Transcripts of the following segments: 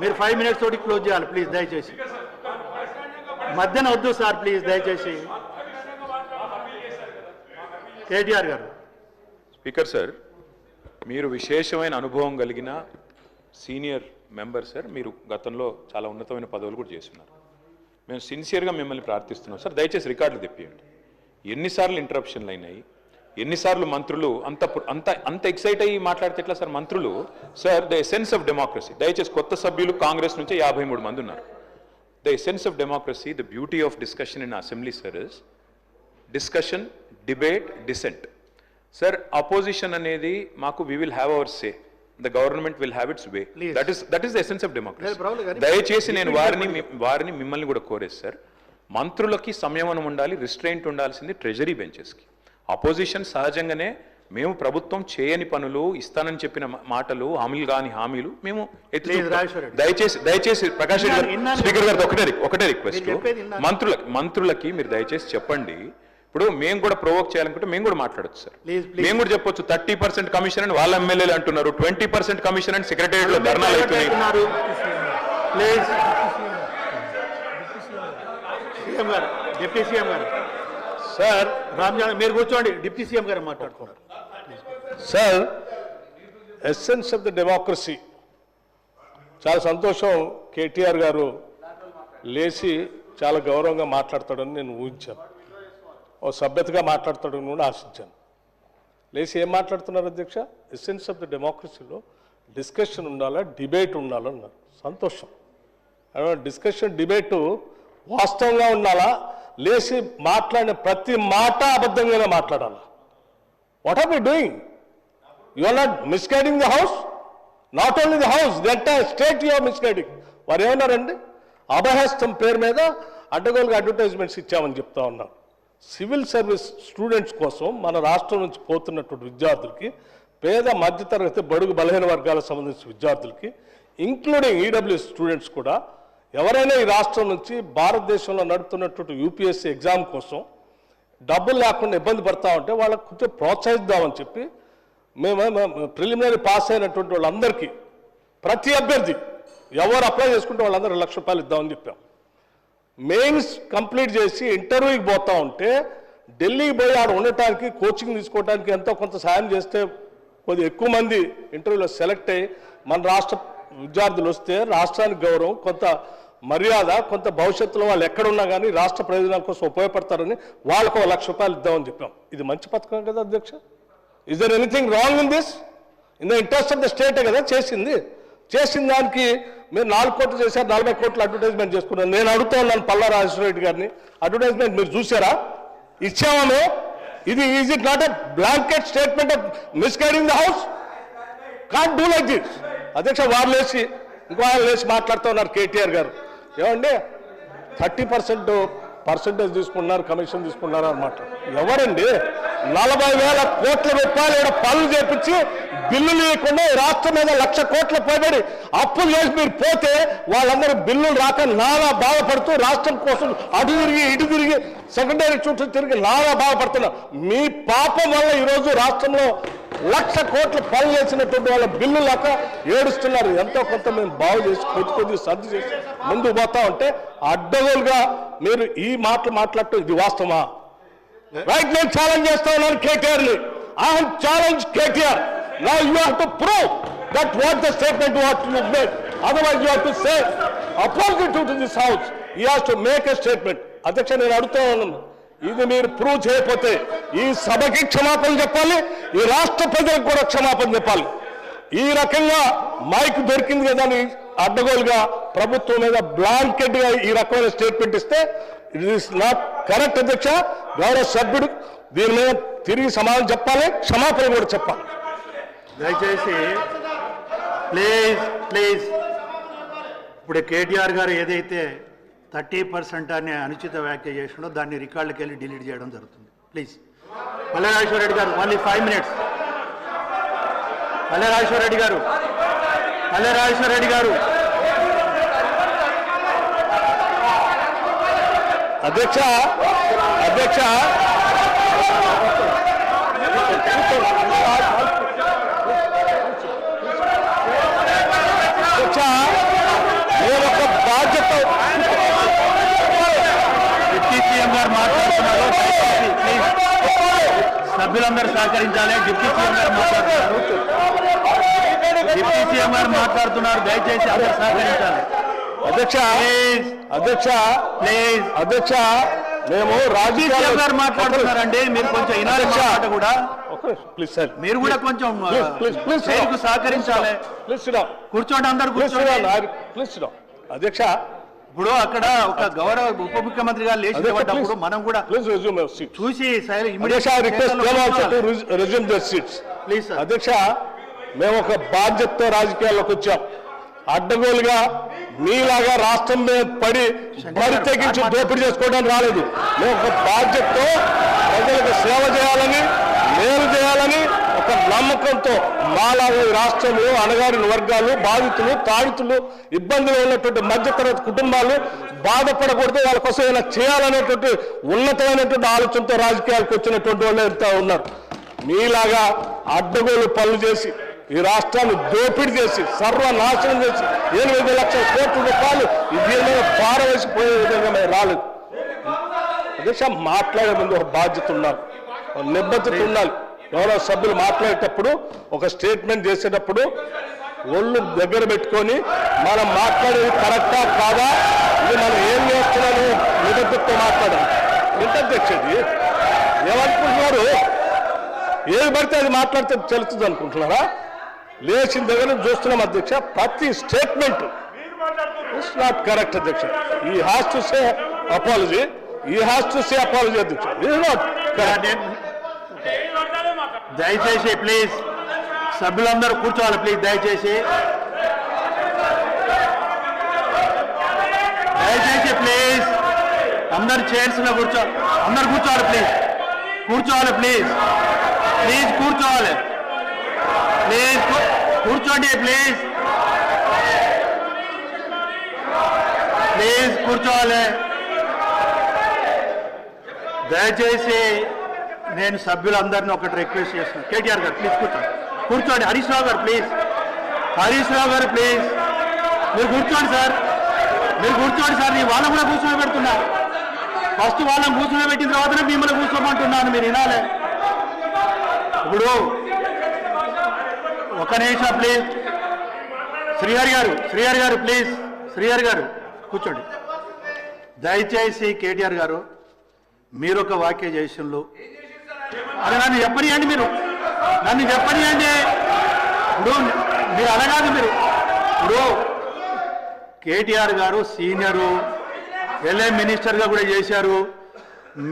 మీరు five minutes తోటి close చేయాలి ప్లీజ్ దయచేసి. మధ్యన వద్దు సార్ ప్లీజ్ దయచేసి. కేటీఆర్ గారు. స్పీకర్ సార్ మీరు విశేషమైన అనుభవం కలిగిన సీనియర్ మెంబర్ సార్ మీరు గతంలో చాలా ఉన్నతమైన పదవులు కూడా చేస్తున్నారు. మేము సిన్సియర్గా మిమ్మల్ని ప్రార్థిస్తున్నాం. సార్ దయచేసి రికార్డులు తెప్పియండి. ఎన్నిసార్లు ఇంటరప్షన్లు అయినాయి? ఎన్నిసార్లు మంత్రులు అంత అంత అంత ఎక్సైట్ అయ్యి మాట్లాడితే ఎట్లా సార్? మంత్రులు sir the essence of democracy. దయచేసి కొత్త సభ్యులు కాంగ్రెస్ నుంచి యాభై మూడు మంది ఉన్నారు. The essence of democracy the beauty of discussion in assembly sir is discussion debate dissent. Sir opposition అనేది మాకు we will have our say the government will have its way. That is that is the essence of democracy దయచేసి నేను వారిని వారిని మిమ్మల్ని కూడా కోరేది sir. మంత్రులకి సంయమనం ఉండాలి రిస్ట్రైంట్ ఉండాల్సింది ట్రెజరీ బెంచెస్కి అపోజిషన్ సహజంగానే మేము ప్రభుత్వం చేయని పనులు ఇస్తానని చెప్పిన మాటలు హామీలు కాని హామీలు మేము. దయచేసి దయచేసి ప్రకాష్ రెడ్డి. స్పీకర్ గారు ఒకటే ఒకటే రిక్వెస్ట్. మంత్రులకి మంత్రులకి మీరు దయచేసి చెప్పండి. ఇప్పుడు మేము కూడా ప్రొవోక్ చేయాలనుకుంటే మేము కూడా మాట్లాడొచ్చు సార్. మేము కూడా చెప్పొచ్చు థర్టీ పర్సెంట్ కమిషన్ అని వాళ్ళ ఎమ్మెల్యేలు అంటున్నారు ట్వంటీ పర్సెంట్ కమిషన్ అని సెక్రటరియట్లో ధర్నాలు అవుతున్నాయి డిప్యూటీ సీఎం గారు. సార్ రామ్జాన్ మీరు కూర్చోండి. డిప్యూటీ సీఎం గారు మాట్లాడుతున్నారు. Sir essence of the democracy చాలా సంతోషం కేటీఆర్ గారు లేచి చాలా గౌరవంగా మాట్లాడతాడని నేను ఊహించాను. ఓ సభ్యతగా మాట్లాడతాడని కూడా ఆశించాను. లేచి ఏం మాట్లాడుతున్నారు అధ్యక్ష? ఎస్సెన్స్ ఆఫ్ ద డెమోక్రసీలో డిస్కషన్ ఉండాలా డిబేట్ ఉండాలా అన్నారు సంతోషం డిస్కషన్ డిబేటు వాస్తవంగా ఉండాలా లేచి మాట్లాడిన ప్రతి మాట అబద్ధంగానే మాట్లాడాలి? What are you doing you are not misguiding the house not only the house the entire state you are misguiding వారు ఏమన్నారండి అభహస్తం పేరు మీద అడ్డగోలుగా అడ్వర్టైజ్మెంట్స్ ఇచ్చామని చెప్తా ఉన్నాం. సివిల్ సర్వీస్ స్టూడెంట్స్ కోసం మన రాష్ట్రం నుంచి పోతున్నటువంటి విద్యార్థులకి పేద మధ్యతరగతి బడుగు బలహీన వర్గాలకు సంబంధించిన విద్యార్థులకి ఇంక్లూడింగ్ ఈడబ్ల్యూ స్టూడెంట్స్ కూడా ఎవరైనా ఈ రాష్ట్రం నుంచి భారతదేశంలో నడుపుతున్నటువంటి యూపీఎస్సీ ఎగ్జామ్ కోసం డబ్బులు లేకుండా ఇబ్బంది పడతా ఉంటే వాళ్ళకు కొంచెం ప్రోత్సహిద్దామని చెప్పి మేము ప్రిలిమినరీ పాస్ అయినటువంటి వాళ్ళందరికీ ప్రతి అభ్యర్థి ఎవరు అప్లై చేసుకుంటే వాళ్ళందరూ లక్ష రూపాయలు ఇద్దామని చెప్పాం. మెయిన్స్ కంప్లీట్ చేసి ఇంటర్వ్యూకి పోతా ఉంటే ఢిల్లీకి పోయి ఆడ ఉండటానికి కోచింగ్ తీసుకోవడానికి ఎంతో కొంత సాయం చేస్తే కొద్దిగా ఎక్కువ మంది ఇంటర్వ్యూలో సెలెక్ట్ అయ్యి మన రాష్ట్ర విద్యార్థులు వస్తే రాష్ట్రానికి గౌరవం కొంత మర్యాద కొంత భవిష్యత్తులో వాళ్ళు ఎక్కడున్నా కానీ రాష్ట్ర ప్రయోజనాల కోసం ఉపయోగపడతారని వాళ్ళకు ఒక లక్ష రూపాయలు ఇద్దామని చెప్పాం. ఇది మంచి పథకం కదా అధ్యక్ష? Is there anything wrong in this in the interest of the స్టేటే కదా చేసింది? చేసిన దానికి మీరు నాలుగు కోట్లు చేశారు నలభై కోట్లు అడ్వర్టైజ్మెంట్ చేసుకున్నారు. నేను అడుగుతా ఉన్నాను పల్లా రాజేశ్వర రెడ్డి గారిని. అడ్వర్టైజ్మెంట్ మీరు చూసారా ఇచ్చామా? ఇది is it not a blanket statement of misguiding the house can do like this అధ్యక్ష వారు లేచి ఇంకో ఆయన లేచి మాట్లాడుతూ ఉన్నారు కేటీఆర్ గారు. ఏమండి? థర్టీ పర్సెంట్ పర్సెంటేజ్ తీసుకున్నారు కమిషన్ తీసుకున్నారు అనమాట ఎవరండి? నలభై వేల కోట్ల రూపాయలు ఈడ పనులు చేపించి బిల్లులు ఇవ్వకుండా రాష్ట్రం మీద లక్ష కోట్ల పోబడి అప్పులు చేసి మీరు పోతే వాళ్ళందరూ బిల్లులు రాక నానా బాధపడుతూ రాష్ట్రం కోసం అటు తిరిగి ఇటు తిరిగి సెకండరీ చుట్టూ తిరిగి నానా బాధపడుతున్నారు. మీ పాపం వల్ల ఈరోజు రాష్ట్రంలో లక్ష కోట్ల పనులు చేసినటువంటి వాళ్ళ బిల్లు లేక ఏడుస్తున్నారు. ఎంతో కొంత మేము బాగు చేసి కొద్ది కొద్ది సర్ది చేసి ముందుకు పోతా ఉంటే అడ్డగోలుగా మీరు ఈ మాటలు మాట్లాడటం ఇది వాస్తవమా? రైట్ నేను ఛాలెంజ్ చేస్తా ఉన్నాను కేటీఆర్ని. ఐ ఛాలెంజ్ కేటీఆర్ నా you have to prove that what the statement what you made otherwise you have to say opposite to this house you have to make a statement అధ్యక్ష నేను అడుగుతా ఉన్నాను. ఇది మీరు ప్రూవ్ చేయకపోతే ఈ సభకి క్షమాపణ చెప్పాలి ఈ రాష్ట్ర ప్రజలకు కూడా క్షమాపణ చెప్పాలి. ఈ రకంగా మైక్ దొరికింది కదా అని అడ్డగోలుగా ప్రభుత్వం మీద బ్లాంకెట్గా ఈ రకమైన స్టేట్మెంట్ ఇస్తే ఇట్ ఈస్ నాట్ కరెక్ట్ అధ్యక్ష గౌరవ సభ్యుడు దీని మీద తిరిగి సమాధానం చెప్పాలి క్షమాపణ కూడా చెప్పాలి. దయచేసి ప్లీజ్ ప్లీజ్. ఇప్పుడు కేటీఆర్ గారు ఏదైతే థర్టీ పర్సెంట్ అనే అనుచిత వ్యాఖ్య చేసినో దాన్ని రికార్డుకి వెళ్ళి డిలీట్ చేయడం జరుగుతుంది. Please. Pallerajeshwara Reddy garu only five minutes Pallerajeshwara Reddy garu Pallerajeshwara Reddy garu. अध्यक्ष अध्यक्ष सभ्युंदर सहक डिप्टी सीएम गिप्टी सीएम गयचे अंदर सहकाली అధ్యక్ష అధ్యక్ష ప్లీజ్. అధ్యక్ష మేము సీఎం గారు మాట్లాడుతున్నారండి. మీరు కొంచెం. మాట కూడా ప్లీజ్ సార్. మీరు కూడా కొంచెం ప్లీజ్ సహకరించాలి. ప్లీజ్ కూర్చోండి అందరు కూర్చోండి. ప్లీజ్ అధ్యక్ష. ఇప్పుడు అక్కడ ఒక గౌరవ ఉప ముఖ్యమంత్రి గారు లేచి అధ్యక్ష నిలబడ్డప్పుడు ప్లీజ్ మనం కూడా ప్లీజ్ రెజ్యూమ్ చూసి రెజ్యూమ్ దర్ సీట్స్ ప్లీజ్ అధ్యక్ష మేము ఒక బాధ్యతతో రాజకీయాల్లోకి వచ్చాం. అడ్డగోలుగా మీలాగా రాష్ట్రం మీద పడి బరి తెగించి దోపిడీ చేసుకోవడానికి రాలేదు. మేము ఒక బాధ్యతతో ప్రజలకు సేవ చేయాలని మేలు చేయాలని ఒక నమ్మకంతో మాలాగా ఈ రాష్ట్రంలో అణగారిన వర్గాలు బాధితులు తాడితులు ఇబ్బందులు ఉన్నటువంటి మధ్యతరగతి కుటుంబాలు బాధపడకూడదు. వాళ్ళ కోసం ఏమైనా చేయాలనేటువంటి ఉన్నతమైనటువంటి ఆలోచనతో రాజకీయాలకు వచ్చినటువంటి వాళ్ళు ఉన్నారు. మీలాగా అడ్డగోలు పనులు చేసి ఈ రాష్ట్రాన్ని దోపిడీ చేసి సర్వనాశనం చేసి ఎనిమిది లక్షల కోట్ల రూపాయలు ఈ దీని పారవేసిపోయే విధంగా మేము రాలేదు. అధ్యక్ష మాట్లాడే ముందు ఒక బాధ్యత ఉండాలి నిబద్ధత ఉండాలి. గౌరవ సభ్యులు మాట్లాడేటప్పుడు ఒక స్టేట్మెంట్ చేసేటప్పుడు ఒళ్ళు దగ్గర పెట్టుకొని మనం మాట్లాడేది కరెక్టా కాదా? ఇది మనం ఏం చేస్తున్నాము నిబద్ధతతో మాట్లాడాలి. ఎంత అధ్యక్షది ఏమనుకుంటున్నారు? ఏది పడితే అది మాట్లాడితే చెల్లుతుంది అనుకుంటున్నారా? లేచిన దగ్గర నుంచి చూస్తున్నాం అధ్యక్ష. ప్రతి స్టేట్మెంట్ ఇట్స్ నాట్ కరెక్ట్ అధ్యక్ష. He has to say apology he has to say apology అధ్యక్ష. ఇస్ నాట్ దయచేసి ప్లీజ్ సభ్యులందరూ కూర్చోవాలి ప్లీజ్ దయచేసి. దయచేసి ప్లీజ్ అందరు చైర్స్లో కూర్చో అందరు కూర్చోవాలి ప్లీజ్. కూర్చోవాలి ప్లీజ్. ప్లీజ్ కూర్చోవాలి. ప్లీజ్ కూర్చోండి ప్లీజ్ ప్లీజ్ కూర్చోవాలి. దయచేసి నేను సభ్యులందరినీ ఒకటి రిక్వెస్ట్ చేస్తున్నాను కేటీఆర్ గారు ప్లీజ్ కూర్చోండి కూర్చోండి హరీష్ రావు గారు ప్లీజ్ హరీష్ రావు గారు ప్లీజ్ మీరు కూర్చోండి సార్ మీరు కూర్చోండి సార్ నేను వాళ్ళని కూడా కూర్చొని ఫస్ట్ వాళ్ళని కూర్చొని పెట్టిన తర్వాతనే మిమ్మల్ని కూర్చోమంటున్నాను మీరు వినాలి. ఇప్పుడు ఒక నిమిషం ప్లీజ్ శ్రీహరి గారు శ్రీహరి గారు ప్లీజ్ శ్రీహరి గారు కూర్చోండి. దయచేసి కేటీఆర్ గారు మీరు ఒక వాక్య చేసిన్లు అరే నన్ను చెప్పనియండి మీరు. నన్ను చెప్పనియండి. ఇప్పుడు మీరు అనగాదు మీరు. ఇప్పుడు కేటీఆర్ గారు సీనియరు ఎల్ఏ మినిస్టర్గా కూడా చేశారు.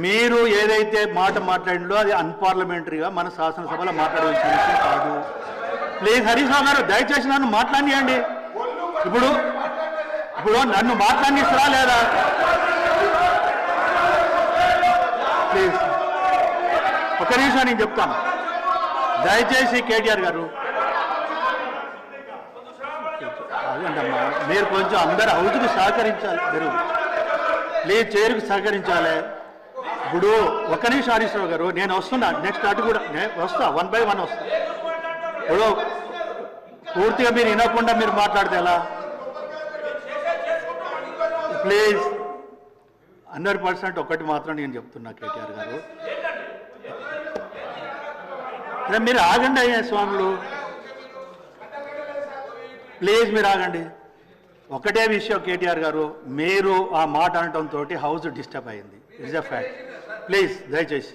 మీరు ఏదైతే మాట మాట్లాడిందో అది అన్పార్లమెంటరీగా మన శాసనసభలో మాట్లాడవలసిన విషయం కాదు. ప్లీజ్ హరీష్ రావు గారు దయచేసి నన్ను మాట్లాడియండి. ఇప్పుడు ఇప్పుడు నన్ను మాట్లాడిస్తారా లేదా? ప్లీజ్. ఒక నిమిషం నేను చెప్తాను. దయచేసి కేటీఆర్ గారు. అదేంటమ్మా మీరు కొంచెం అందరు హౌస్కి సహకరించాలి. మీరు ప్లీజ్ చేరుకు సహకరించాలి. ఇప్పుడు ఒక నిమిషం హరీశ్రావు గారు నేను వస్తున్నా. నెక్స్ట్ అటు కూడా నేను వస్తా. వన్ బై వన్ వస్తా. ఇప్పుడు పూర్తిగా మీరు వినకుండా మీరు మాట్లాడితే ఎలా? ప్లీజ్ హండ్రెడ్ పర్సెంట్ ఒకటి మాత్రం నేను చెప్తున్నా కేటీఆర్ గారు. మీరు ఆగండి అయ్యా స్వాములు. ప్లీజ్ మీరు ఆగండి. ఒకటే విషయం కేటీఆర్ గారు మీరు ఆ మాట అనటంతో హౌస్ డిస్టర్బ్ అయింది. ఇట్స్ అ ఫ్యాక్ట్ ప్లీజ్ దయచేసి.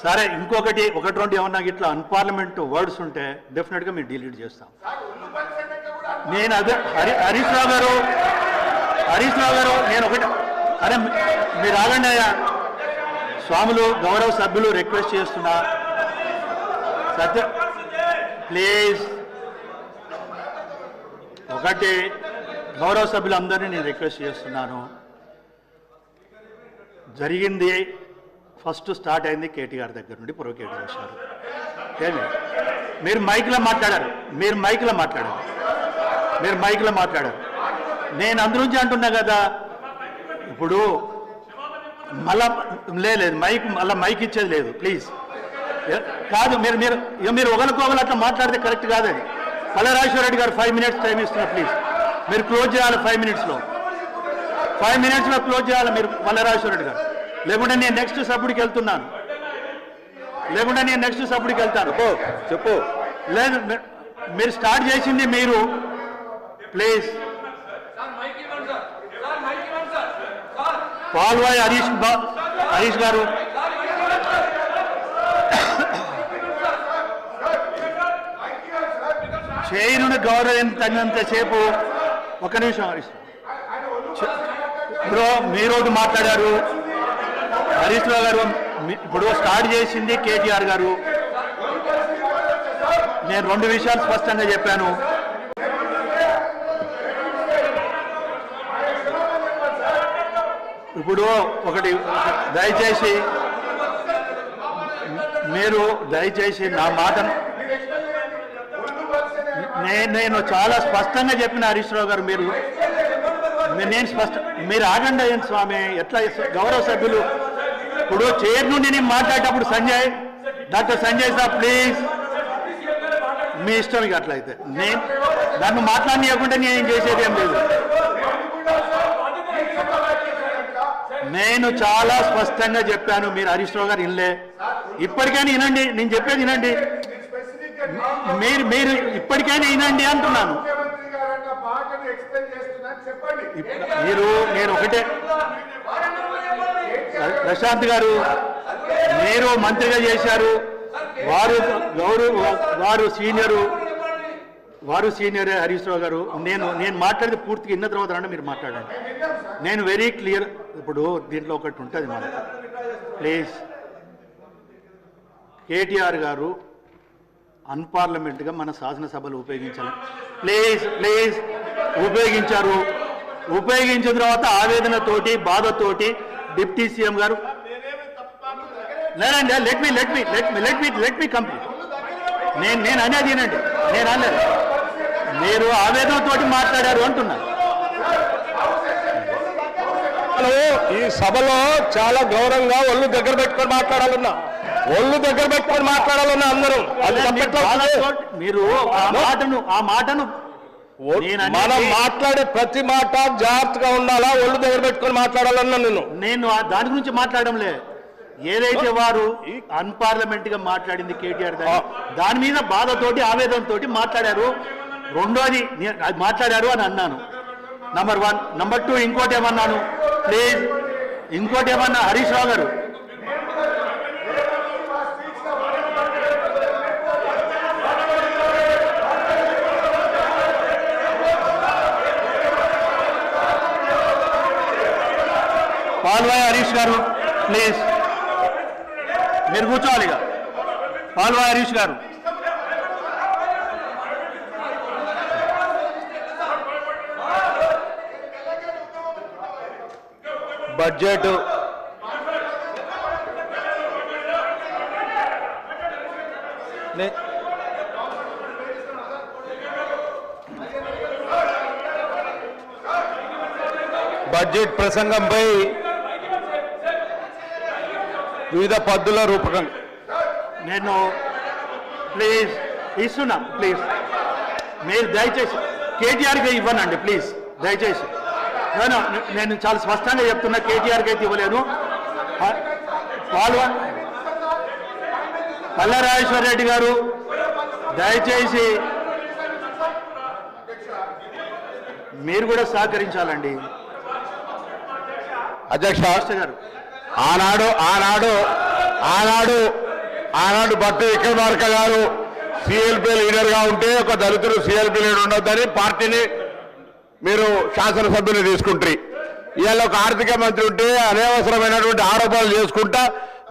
సరే ఇంకొకటి ఒకటి రెండు ఏమన్నా ఇట్లా అన్పార్లమెంట్ వర్డ్స్ ఉంటే డెఫినెట్గా మేము డిలీట్ చేస్తాం. నేను అదే హరి హరీష్ రావు గారు హరీష్ రావు గారు నేను ఒకటి అరే మీరు ఆగండి అయ్యా. స్వాములు గౌరవ సభ్యులు రిక్వెస్ట్ చేస్తున్నా. సత్య ప్లీజ్ ఒకటి గౌరవ సభ్యులందరినీ నేను రిక్వెస్ట్ చేస్తున్నాను. జరిగింది ఫస్ట్ స్టార్ట్ అయింది కేటీఆర్ దగ్గర నుండి ప్రొకేట్ చేశారు. ఏమి? మీరు మైక్లో మాట్లాడారు. మీరు మైక్లో మాట్లాడారు. మీరు మైక్లో మాట్లాడారు. నేను అందులోంచి అంటున్నా కదా ఇప్పుడు మళ్ళా లేదు మైక్ మళ్ళీ మైక్ ఇచ్చేది లేదు ప్లీజ్. కాదు మీరు మీరు మీరు ఒకరికొకరు అట్లా మాట్లాడితే కరెక్ట్ కాదని. Pallarajeshwara Reddy garu five minutes time ఇస్తున్నారు ప్లీజ్. మీరు క్లోజ్ చేయాలి ఫైవ్ మినిట్స్లో. ఫైవ్ మినిట్స్లో క్లోజ్ చేయాలి మీరు పల్లరాజేశ్వర రెడ్డి గారు. లేకుంటే నేను నెక్స్ట్ సభ్యుడికి వెళ్తున్నాను. లేకుంటే నేను నెక్స్ట్ సభ్యుడికి వెళ్తాను. చెప్పు లేదు మీరు స్టార్ట్ చేసింది మీరు. ప్లీజ్ పాల్వాయి హరీష్ హరీష్ గారు. తగినంత గౌరవించినంతసేపు ఒక నిమిషం హరీష్ బ్రో మీరు ఒకటి మాట్లాడారు. హరీష్ రావు గారు మీ- ఇప్పుడు స్టార్ట్ చేసింది కేటీఆర్ గారు. నేను రెండు విషయాలు స్పష్టంగా చెప్పాను. ఇప్పుడు ఒకటి దయచేసి మీరు దయచేసి నా మాటను నేను నేను చాలా స్పష్టంగా చెప్పిన హరీష్ రావు గారు మీరు నేను స్పష్ట మీరు ఆగండి స్వామి. ఎట్లా గౌరవ సభ్యులు ఇప్పుడు చైర్ నుండి నేను మాట్లాడేటప్పుడు Sanjay doctor Sanjay sir please. మీ ఇష్టం ఇక అట్లయితే. నేను దాన్ని మాట్లాడనీయకుండా నేను చేసేది ఏం లేదు. నేను చాలా స్పష్టంగా చెప్పాను మీరు హరీష్ రావు గారు వినలే ఇప్పటికైనా వినండి నేను చెప్పేది వినండి. మీరు మీరు ఇప్పటికైనా వినండి అంటున్నాను. మీరు నేను ఒకటే ప్రశాంత్ గారు మీరు మంత్రిగా చేశారు. వారు గౌరవ వారు సీనియరు వారు సీనియర్ హరీష్ రావు గారు. నేను నేను మాట్లాడితే పూర్తిగా ఇన్న తర్వాత రండి మీరు మాట్లాడండి. నేను వెరీ క్లియర్ ఇప్పుడు దీంట్లో ఒకటి ఉంటుంది మనకు. ప్లీజ్ కేటీఆర్ గారు అన్పార్లమెంట్గా మన శాసనసభలు ఉపయోగించాలి. ప్లీజ్ ప్లీజ్ ఉపయోగించారు. ఉపయోగించిన తర్వాత ఆవేదనతోటి బాధతోటి డిప్టీ సీఎం గారు. లేదండి let me let me let me let me let me complete నేను నేను అనేది వినండి. నేను అనలేదు. మీరు ఆవేదనతోటి మాట్లాడారు అంటున్నా. హలో ఈ సభలో చాలా గౌరవంగా ఒళ్ళు దగ్గర పెట్టుకొని మాట్లాడాలన్నా. ఒళ్ళు దగ్గర పెట్టుకొని మాట్లాడాలన్నా అందరూ. అది మీరు ఆ మాటను ఆ మాటను మనం మాట్లాడే ప్రతి మాట జాగ్రత్తగా ఉండాలా? ఒళ్ళు దగ్గర పెట్టుకొని మాట్లాడాలన్నా నేను. నేను దాని గురించి మాట్లాడడంలే. ఏదైతే వారు అన్పార్లమెంట్గా మాట్లాడింది కేటీఆర్ గారు దాని మీద బాధతోటి ఆవేదనతోటి మాట్లాడారు. రెండోది మాట్లాడారు అని అన్నాను. నంబర్ వన్ నంబర్ టూ ఇంకోటి ఏమన్నాను? ప్లీజ్ ఇంకోటి ఏమన్నా హరీష్ రావు గారు ప్లీజ్. మీరు కూర్చోవాలి ఇక. పాల్వాయి హరీష్ గారు. బడ్జెట్. నే- బడ్జెట్ ప్రసంగంపై వివిధ పద్ధతుల రూపకం. నేను ప్లీజ్ ఇస్తున్నా ప్లీజ్ మీరు దయచేసి కేటీఆర్కి ఇవ్వనండి ప్లీజ్ దయచేసి. నేను నేను చాలా స్పష్టంగా చెప్తున్నా కేటీఆర్కి అయితే ఇవ్వలేను. పాల్వ పల్లెరాజేశ్వర రెడ్డి గారు దయచేసి మీరు కూడా సహకరించాలండి. అధ్యక్ష గారు. ఆనాడు ఆనాడు ఆనాడు ఆనాడు భట్టి విక్రమార్క గారు సిఎల్పీ లీడర్గా ఉంటే ఒక దళితుడు సిఎల్పీ లీడర్ ఉండొద్దని పార్టీని మీరు శాసనసభ్యులు తీసుకుంటారు. ఇవాళ ఒక ఆర్థిక మంత్రి ఉంటే అనవసరమైనటువంటి ఆరోపణలు చేసుకుంటా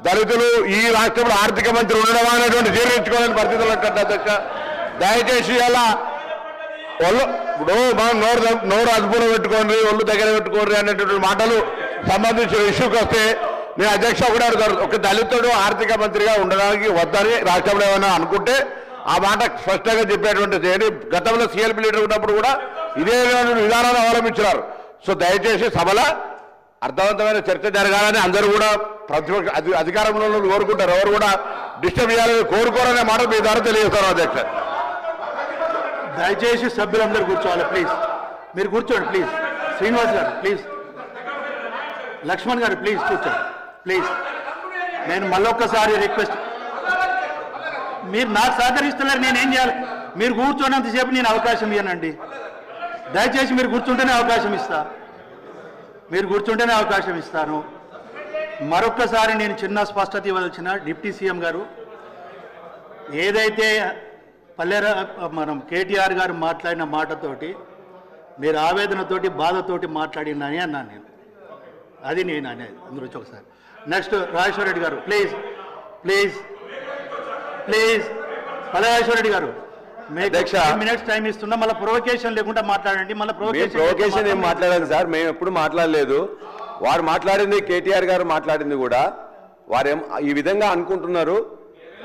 దళితులు ఈ రాష్ట్రంలో ఆర్థిక మంత్రి ఉండడం అనేటువంటి జీర్ణించుకోవాలని పరిస్థితులు ఉంటుంది అధ్యక్ష. దయచేసి ఇలా ఒళ్ళు ఇప్పుడు మనం నోరు నోరు అదుపులో పెట్టుకోండి ఒళ్ళు దగ్గర పెట్టుకోండి అనేటువంటి మాటలు సంబంధించిన ఇష్యూకి వస్తే నేను అధ్యక్ష కూడా అడుగుతాను. ఒక దళితుడు ఆర్థిక మంత్రిగా ఉండడానికి వద్దని రాష్ట్రంలో ఏమైనా అనుకుంటే ఆ మాట స్పష్టంగా చెప్పేటువంటి గతంలో సీఎల్పీ లీడర్ ఉన్నప్పుడు కూడా ఇదే విధానాన్ని అవలంబించినారు. సో దయచేసి సభలో అర్థవంతమైన చర్చ జరగాలని అందరూ కూడా ప్రతిపక్ష అధికారంలో కోరుకుంటారు. ఎవరు కూడా డిస్టర్బ్ చేయాలని కోరుకోరనే మాట మీ ద్వారా తెలియజేస్తారు అధ్యక్ష. దయచేసి సభ్యులందరూ కూర్చోవాలి ప్లీజ్. మీరు కూర్చోండి ప్లీజ్. శ్రీనివాస్ గారు ప్లీజ్. లక్ష్మణ్ గారు ప్లీజ్ కూర్చోండి. ప్లీజ్. నేను మళ్ళొక్కసారి రిక్వెస్ట్. మీరు నాకు సహకరిస్తున్నారు నేనేం చేయాలి? మీరు కూర్చోనంతసేపు నేను అవకాశం ఇవ్వనండి దయచేసి మీరు కూర్చుంటేనే అవకాశం ఇస్తా. మీరు కూర్చుంటేనే అవకాశం ఇస్తాను. మరొక్కసారి నేను చిన్న స్పష్టత ఇవ్వదలిచిన డిప్యూటీ సీఎం గారు ఏదైతే పల్లెరా మనం కేటీఆర్ గారు మాట్లాడిన మాటతోటి మీరు ఆవేదనతోటి బాధతోటి మాట్లాడినని అన్నాను నేను. అది నేను అనేది. అందులో వచ్చి ఒకసారి. Next Rajeshwara Reddy garu. Please please please Pallerajeshwara Reddy garu. Minutes time ఇస్తున్నా. మళ్ళీ ప్రొవకేషన్ లేకుండా మాట్లాడండి. మళ్ళీ ప్రొవకేషన్ ఏం మాట్లాడాలి సార్. మేము ఎప్పుడు మాట్లాడలేదు. వారు మాట్లాడింది కేటీఆర్ గారు మాట్లాడింది కూడా. వారేం ఈ విధంగా అనుకుంటున్నారు?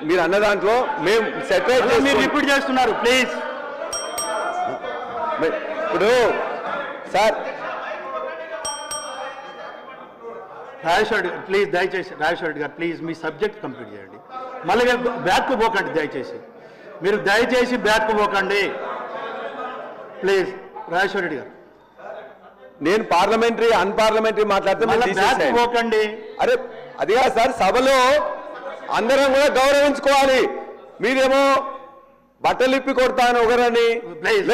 మీరు అన్న దాంట్లో మేము సెపరేట్ మీరు రిపీట్ చేస్తున్నారు. ప్లీజ్ ఇప్పుడు సార్ రాజేశ్వర ప్లీజ్ దయచేసి రాజేశ్వర గారు ప్లీజ్ మీ సబ్జెక్ట్ కంప్లీట్ చేయండి. మళ్ళీ బ్యాక్ పోకండి దయచేసి. మీరు దయచేసి బ్యాక్ పోకండి. ప్లీజ్ రాజేశ్వర రెడ్డి గారు. నేను పార్లమెంటరీ అన్పార్లమెంటరీ మాట్లాడితే. పోకండి. అరే అది కాదు సార్ సభలో అందరం కూడా గౌరవించుకోవాలి. మీరేమో బట్టలు ఇప్పి కొడతాను ఒకరని. ప్లీజ్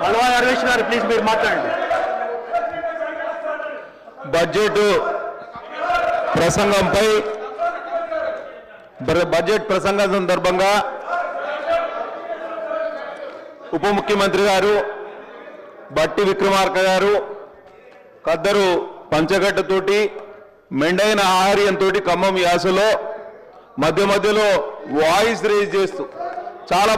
పల్వా హరీష్ గారు ప్లీజ్ మీరు మాట్లాడండి. బడ్జెట్ ప్రసంగంపై బడ్జెట్ ప్రసంగం సందర్భంగా ఉప ముఖ్యమంత్రి గారు బట్టి విక్రమార్క గారు కద్దరు పంచగడ్డతోటి మెండైన ఆహార్యంతో ఖమ్మం యాసలో మధ్య మధ్యలో వాయిస్ రేజ్ చేస్తూ చాలా